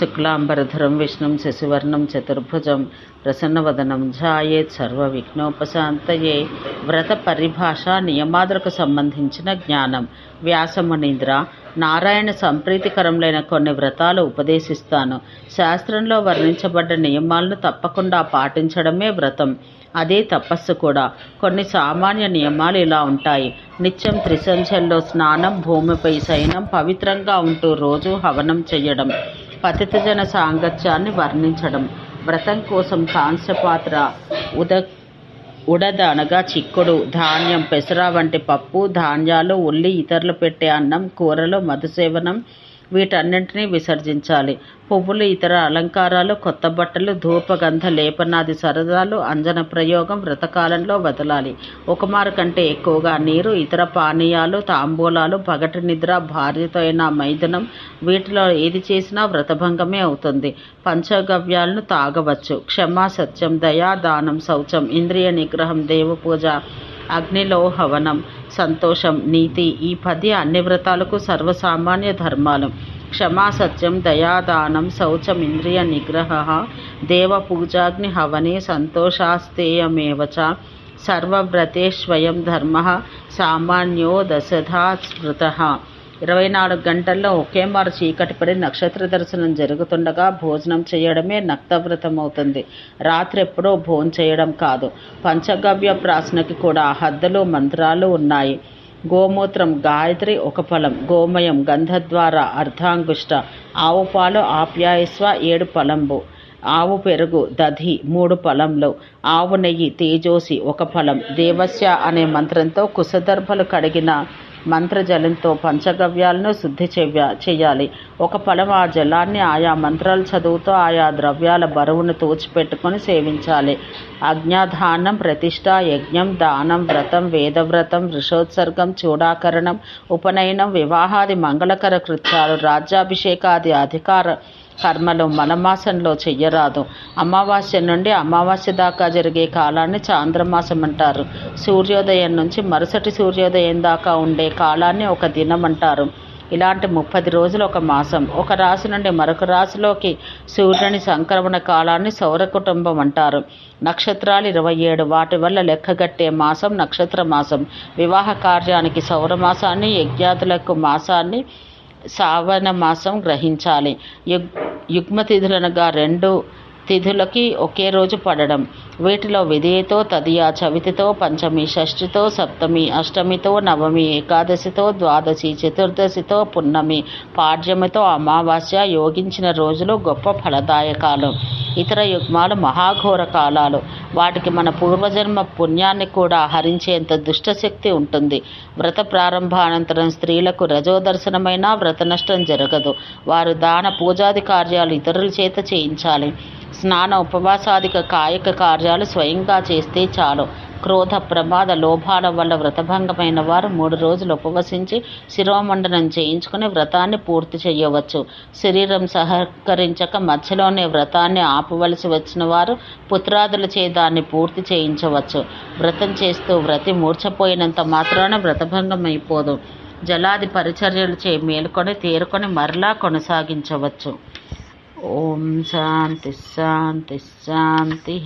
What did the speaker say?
శుక్లాంబరధరం విష్ణుం శశివర్ణం చతుర్భుజం ప్రసన్నవదనం ఝాయేత్ సర్వ విఘ్నోపశాంతయే వ్రత పరిభాష నియమాదులకు సంబంధించిన జ్ఞానం. వ్యాసమునీంద్ర నారాయణ సంప్రీతికరములైన కొన్ని వ్రతాలు ఉపదేశిస్తాను. శాస్త్రంలో వర్ణించబడ్డ నియమాలను తప్పకుండా పాటించడమే వ్రతం. అదే తపస్సు కూడా. కొన్ని సామాన్య నియమాలు ఇలా ఉంటాయి. నిత్యం త్రిసంధ్యల్లో స్నానం భూమిపై శయనం పవిత్రంగా ఉంటూ రోజు హవనం చేయడం పతితజన సాంగత్యాన్ని వర్ణించడం. వ్రతం కోసం కాంస్యపాత్ర ఉద ఉడద అనగా చిక్కుడు ధాన్యం పెసర వంటి పప్పు ధాన్యాలు ఉల్లి ఇతరులు పెట్టే అన్నం కూరలో మధుసేవనం వీటన్నింటినీ విసర్జించాలి. పువ్వులు ఇతర అలంకారాలు కొత్త బట్టలు ధూపగంధ లేపనాది సరదాలు అంజన ప్రయోగం వ్రతకాలంలో వదలాలి. ఒకమారు కంటే ఎక్కువగా నీరు ఇతర పానీయాలు తాంబూలాలు పగటి నిద్ర భార్యతో అయిన మైదనం వీటిలో ఏది చేసినా వ్రతభంగమే అవుతుంది. పంచగవ్యాలను తాగవచ్చు. క్షమా సత్యం దయా దానం శౌచం ఇంద్రియ నిగ్రహం దేవపూజ అగ్నిలో హవనం సంతోషం నీతి ఈ పది అన్ని వ్రతాలకు సర్వసామాన్య ధర్మాలు. క్షమా సత్యం దయాదానం శౌచం ఇంద్రియ నిగ్రహ దేవ పూజాగ్ని హవనే సంతోషాస్తేయమేవచ. సర్వవ్రతే స్వయం ధర్మ సామాన్యో దశధా స్మృత. ఇరవై నాలుగు గంటల్లో ఒకే మారు చీకటి పడి నక్షత్ర దర్శనం జరుగుతుండగా భోజనం చేయడమే నక్తవ్రతం అవుతుంది రాత్రి ఎప్పుడో భోజనం చేయడం కాదు. పంచగవ్య ప్రాసనకి కూడా హద్దులు మంత్రాలు ఉన్నాయి. గోమూత్రం గాయత్రి ఒక ఫలం గోమయం గంధద్వార అర్ధాంగుష్ట ఆవు పాలు ఆప్యాయస్వ ఏడు ఫలంబు ఆవు పెరుగు దధి మూడు ఫలంలో ఆవు నెయ్యి తేజోసి ఒక ఫలం దేవస్య అనే మంత్రంతో కుశదర్భలు కడిగిన మంత్రజలంతో పంచగవ్యాలను శుద్ధి చెయ్య చేయాలి. ఒక ఫలం ఆ జలాన్ని ఆయా మంత్రాలు చదువుతూ ఆయా ద్రవ్యాల బరువును తోచిపెట్టుకొని సేవించాలి. అజ్ఞాధానం ప్రతిష్ట యజ్ఞం దానం వ్రతం వేదవ్రతం ఋషోత్సర్గం చూడాకరణం ఉపనయనం వివాహాది మంగళకర కృత్యాలు రాజ్యాభిషేకాది అధికార కర్మలు మనమాసంలో చెయ్యరాదు. అమావాస్య నుండి అమావాస్య దాకా జరిగే కాలాన్ని చాంద్రమాసం అంటారు. సూర్యోదయం నుంచి మరుసటి సూర్యోదయం దాకా ఉండే కాలాన్ని ఒక దినం అంటారు. ఇలాంటి ముప్పది రోజులు ఒక మాసం. ఒక రాశి నుండి మరొక రాశిలోకి సూర్యుని సంక్రమణ కాలాన్ని సౌర కుటుంబం అంటారు. నక్షత్రాలు ఇరవై ఏడు. వాటి వల్ల లెక్కగట్టే మాసం నక్షత్ర మాసం. వివాహ కార్యానికి సౌరమాసాన్ని యజ్ఞాతులకు మాసాన్ని శ్రావణ మాసం గ్రహించాలి. యుగ్ యుగ్మ తిథులనగా రెండు తిథులకి ఒకే రోజు పడడం. వీటిలో విధితో తదియా చవితితో పంచమి షష్ఠితో సప్తమి అష్టమితో నవమి ఏకాదశితో ద్వాదశి చతుర్దశితో పున్నమి పాడ్యమితో అమావాస్య యోగించిన రోజులు గొప్ప ఫలదాయకాలు. ఇతర యుగ్మాలు మహాఘోర కాలాలు. వాటికి మన పూర్వజన్మ పుణ్యాన్ని కూడా హరించేంత దుష్టశక్తి ఉంటుంది. వ్రత ప్రారంభానంతరం స్త్రీలకు రజోదర్శనమైన వ్రత నష్టం జరగదు. వారు దాన పూజాది కార్యాలు ఇతరుల చేత చేయించాలి. స్నాన ఉపవాసాదిక కాయక కార్యాలు స్వయంగా చేస్తే చాలు. క్రోధ ప్రమాద లోభాల వల్ల వ్రతభంగమైన వారు మూడు రోజులు ఉపవసించి శిరోమండనం చేయించుకుని వ్రతాన్ని పూర్తి చేయవచ్చు. శరీరం సహకరించక మధ్యలోనే వ్రతాన్ని ఆపవలసి వచ్చిన వారు పుత్రాదుల చే దాన్ని పూర్తి చేయించవచ్చు. వ్రతం చేస్తూ వ్రతి మూర్చపోయినంత మాత్రాన వ్రతభంగం అయిపోదు జలాది పరిచర్యలు చే మేలుకొని తేరుకొని మరలా కొనసాగించవచ్చు. ఓం శాంతి శాంతి శాంతి.